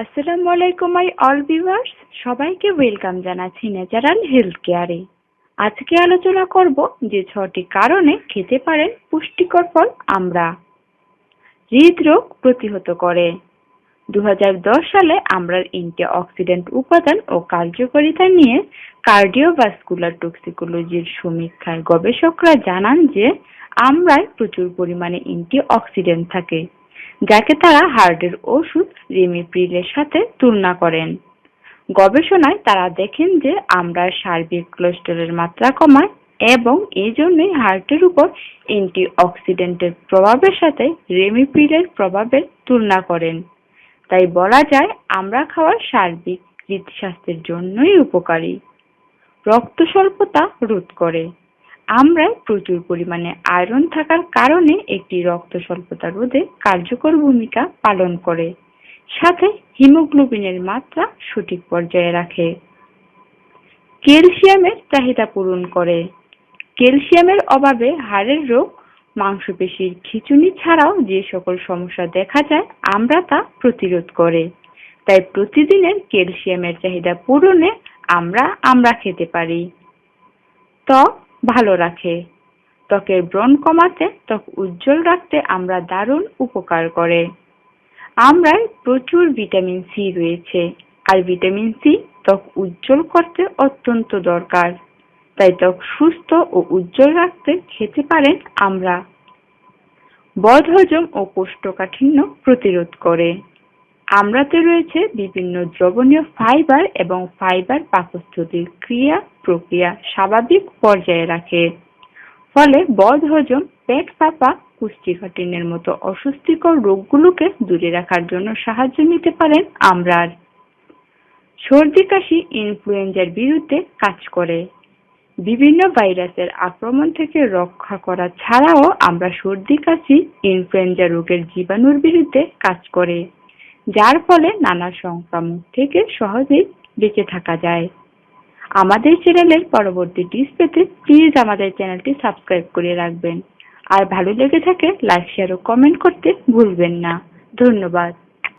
আসসালামু আলাইকুম hi all viewers সবাইকে ওয়েলকাম জানাচ্ছি ন্যাচারাল হেলথ কেয়ারে আজকে আলোচনা করব যে ছটি কারণে খেতে পারেন পুষ্টিকর ফল আমরা। হৃদরোগ প্রতিহত করে। দু হাজার দশ সালে আমরার অ্যান্টিঅক্সিডেন্ট উপাদান ও কার্যকারিতা নিয়ে কার্ডিওভাস্কুলার টক্সিকোলজির সমীক্ষায় গবেষকরা জানান যে আমরায় প্রচুর পরিমাণে অ্যান্টিঅক্সিডেন্ট থাকে, যাকে তারা হার্টের ওষুধ রিমিপ্রিলের সাথে তুলনা করেন। গবেষণায় তারা দেখেন যে আমরা সার্বিক কোলেস্টেরলের মাত্রা কমায় এবং এই জন্যই হার্টের উপর অ্যান্টিঅক্সিডেন্টের প্রভাবের সাথে রেমিপ্রিলের প্রভাবের তুলনা করেন। তাই বলা যায়, আমরা খাওয়া সার্বিক হৃদস্বাস্থ্যের জন্যই উপকারী। রক্ত স্বল্পতা রোধ করে। আমরায় প্রচুর পরিমাণে আয়রন থাকার কারণে একটি রক্ত স্বল্পতা রোধে কার্যকর ভূমিকা পালন করে। সাথে হিমোগ্লোবিনের মাত্রা সঠিক পর্যায়ে রাখে। ক্যালসিয়ামের চাহিদা পূরণ করে। ক্যালসিয়ামের অভাবে হাড়ের রোগ, মাংসপেশির খিঁচুনি ছাড়াও যে সকল সমস্যা দেখা যায়, আমরা তা প্রতিরোধ করে। তাই প্রতিদিনের ক্যালসিয়ামের চাহিদা পূরণে আমরা আমরা খেতে পারি। ত্বক ভালো রাখে। ত্বকের ব্রণ কমাতে, ত্বক উজ্জ্বল রাখতে আমরা দারুণ উপকার করে। আমরায় প্রচুর ভিটামিন সি রয়েছে, আর ভিটামিন সি ত্বক উজ্জ্বল করতে অত্যন্ত দরকার। তাই ত্বক সুস্থ ও উজ্জ্বল রাখতে খেতে পারেন আমরা। বদহজম ও কোষ্ঠকাঠিন্য প্রতিরোধ করে। আমরাতে রয়েছে বিভিন্ন দ্রবণীয় ফাইবার এবং ফাইবার পাকস্থলীর ক্রিয়া প্রক্রিয়া স্বাভাবিক পর্যায়ে রাখে। ফলে বদহজম পেট ফাঁপা কুষ্ঠিকাঠিন্যের মতো অস্বস্তিকর রোগগুলোকে দূরে রাখার জন্য সাহায্য নিতে পারেন আমরার। সর্দি, কাশি, ইনফ্লুয়েঞ্জার বিরুদ্ধে কাজ করে। বিভিন্ন ভাইরাসের আক্রমণ থেকে রক্ষা করা ছাড়াও আমরা সর্দি, কাশি, ইনফ্লুয়েঞ্জা রোগের জীবাণুর বিরুদ্ধে কাজ করে, যার ফলে নানা সংক্রামক থেকে সহজেই বেঁচে থাকা যায়। আমাদের চ্যানেলের পরবর্তী টিপস পেতে প্লিজ আমাদের চ্যানেলটি সাবস্ক্রাইব করে রাখবেন। আর ভালো লেগে থাকে লাইক শেয়ার ও কমেন্ট করতে ভুলবেন না। ধন্যবাদ।